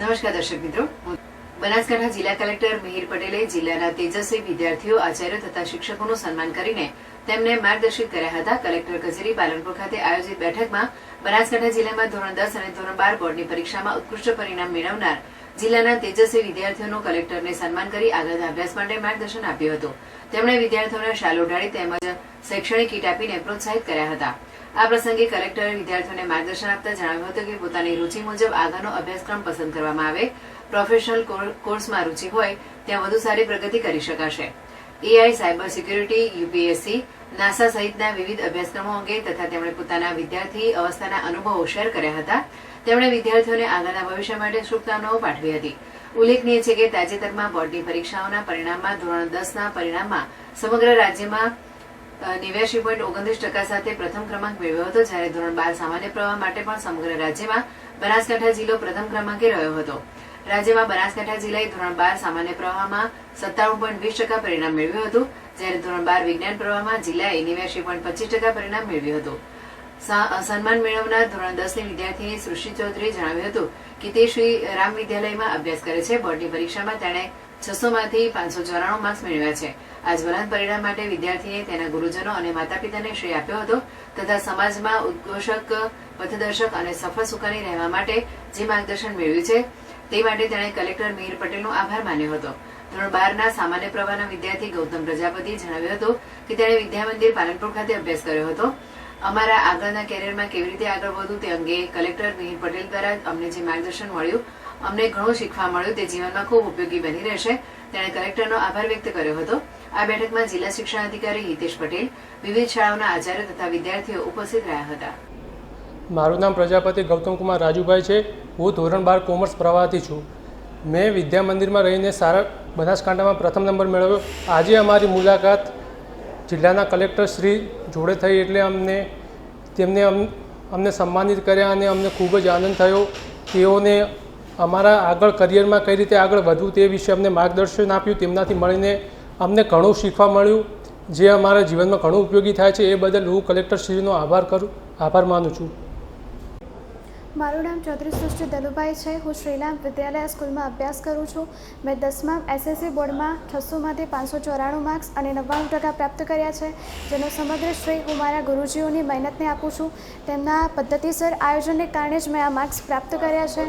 નમસ્કાર દર્શક મિત્રો. બનાસકાંઠા જિલ્લા કલેક્ટર મિહિર પટેલે જિલ્લાના તેજસ્વી વિદ્યાર્થીઓ, આચાર્યો તથા શિક્ષકોનું સન્માન કરીને તેમને માર્ગદર્શિત કર્યા હતા. કલેક્ટર કચેરી પાલનપુર ખાતે આયોજિત બેઠકમાં બનાસકાંઠા જિલ્લામાં ધોરણ દસ અને ધોરણ બાર બોર્ડની પરીક્ષામાં ઉત્કૃષ્ટ પરિણામ મેળવનાર જિલ્લાના તેજસ્વી વિદ્યાર્થીઓનું કલેક્ટરને સન્માન કરી આગળના અભ્યાસ માટે માર્ગદર્શન આપ્યું હતું. તેમણે વિદ્યાર્થીઓને શાલ ઓઢાડી તેમજ શૈક્ષણિક કીટ આપીને પ્રોત્સાહિત કર્યા હતા. આ પ્રસંગે કલેક્ટરે વિદ્યાર્થીઓને માર્ગદર્શન આપતા જણાવ્યું હતું કે પોતાની રૂચિ મુજબ આગળનો અભ્યાસક્રમ પસંદ કરવામાં આવે. પ્રોફેશનલ કોર્સમાં રૂચિ હોય, ત્યાં વધુ સારી પ્રગતિ કરી શકાશે. AI cyber security UPSC NASA સહિતના વિવિધ અભ્યાસક્રમો અંગે તથા તેમણે પોતાના વિદ્યાર્થી અવસ્થાના અનુભવો શેર કર્યા હતા. તેમણે વિદ્યાર્થીઓને આગળના ભવિષ્ય માટે શુભકામનાઓ પાઠવી હતી. ઉલ્લેખનીય છે કે તાજેતરમાં બોર્ડની પરીક્ષાઓના પરિણામમાં ધોરણ દસના પરિણામમાં સમગ્ર રાજ્યમાં નેવ્યાસી પોઈન્ટ ઓગણત્રીસ ટકા સાથે પ્રથમ ક્રમાંક મેળવ્યો હતો જ્યારે ધોરણ બાર સામાન્ય પ્રવાહ માટે પણ સમગ્ર રાજ્યમાં બનાસકાંઠા જિલ્લો પ્રથમ ક્રમાંકે રહ્યો હતો. રાજ્યમાં બનાસકાંઠા જિલ્લાએ ધોરણ બાર સામાન્ય પ્રવાહમાં સત્તાણું પોઈન્ટ વીસ ટકા પરિણામ મેળવ્યું હતું, જ્યારે ધોરણ બાર વિજ્ઞાન પ્રવાહમાં જિલ્લાએ નેવ્યાસી પોઈન્ટ પચીસ ટકા પરિણામ મેળવ્યું હતું. સન્માન મેળવનાર ધોરણ દસની વિદ્યાર્થીની સૃષ્ટિ ચૌધરીએ જણાવ્યું હતું કે તે શ્રી રામ વિદ્યાલયમાં અભ્યાસ કરે છે. બોર્ડની પરીક્ષામાં તેણે છસો માંથી પાંચસો ચોરાણું માર્ક્સ મેળવ્યા છે. આજ બુલંદ પરિણામ માટે વિદ્યાર્થીએ તેના ગુરુજનો અને માતા પિતાને શ્રેય આપ્યો હતો તથા સમાજમાં ઉદ્ઘોષક, પથદર્શક અને સફળ સુખાની રહેવા માટે જે માર્ગદર્શન મેળવ્યું છે તે માટે તેણે કલેક્ટર મિહિર પટેલનો આભાર માન્યો હતો. ધોરણ બારના સામાન્ય પ્રવાહના વિદ્યાર્થી ગૌતમ પ્રજાપતિએ જણાવ્યું હતું કે તેણે વિદ્યામંદિર પાલનપુર ખાતે અભ્યાસ કર્યો હતો. અમારા આગળના કેરિયરમાં કેવી રીતે આગળ વધવું તે અંગે કલેક્ટર મિહિર પટેલ દ્વારા અમને જે માર્ગદર્શન મળ્યું, અમને ઘણું શીખવા મળ્યું, તે જીવનમાં ખૂબ ઉપયોગી બની રહેશે. તેણે કલેક્ટરનો આભાર વ્યક્ત કર્યો હતો. આ બેઠકમાં જિલ્લા શિક્ષણ અધિકારી હિતેશ પટેલ, વિવિધ શાળાઓના આચાર્ય તથા વિદ્યાર્થીઓ ઉપસ્થિત રહ્યા હતા. મારું નામ પ્રજાપતિ ગૌતમકુમાર રાજુભાઈ છે. હું ધોરણ બાર કોમર્સ પ્રવાહથી છું. મેં વિદ્યા મંદિરમાં રહીને સારા બનાસકાંઠામાં પ્રથમ નંબર મેળવ્યો. આજે અમારી મુલાકાત જિલ્લાના કલેક્ટરશ્રી જોડે થઈ એટલે અમને તેમને અમ- અમને સન્માનિત કર્યા અને અમને ખૂબ જ આનંદ થયો. તેઓને અમારા આગળ કરિયરમાં કઈ રીતે આગળ વધવું તે વિશે અમને માર્ગદર્શન આપ્યું. તેમનાથી મળીને અમને ઘણું શીખવા મળ્યું. જે અમારા જીવનમાં ઘણું ઉપયોગી થાય છે એ બદલ હું કલેક્ટરશ્રીનો આભાર કરું, આભાર માનું છું. મારું નામ ચૌધરી સૃષ્ટિ દલુભાઈ છે. હું શ્રીરામ વિદ્યાલય સ્કૂલમાં અભ્યાસ કરું છું. મેં દસમા એસએસસી બોર્ડમાં છસોમાંથી પાંચસો ચોરાણું માર્ક્સ અને નવ્વાણું ટકા પ્રાપ્ત કર્યા છે. જેનો સમગ્ર શ્રેય હું મારા ગુરુજીઓની મહેનતને આપું છું. તેમના પદ્ધતિસર આયોજનને કારણે જ મેં આ માર્ક્સ પ્રાપ્ત કર્યા છે.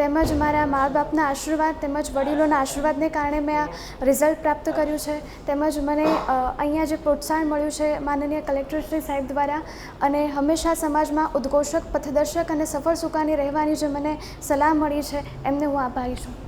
તેમજ મારા મા બાપના આશીર્વાદ તેમજ વડીલોના આશીર્વાદને કારણે મેં આ રિઝલ્ટ પ્રાપ્ત કર્યું છે. તેમજ મને અહીંયા જે પ્રોત્સાહન મળ્યું છે માનનીય કલેક્ટર શ્રી સાહેબ દ્વારા અને હંમેશા સમાજમાં ઉદ્ઘોષક, પથદર્શક અને સફળ સુકાની રહેવાની જે મને સલાહ મળી છે એમને હું આભારી છું.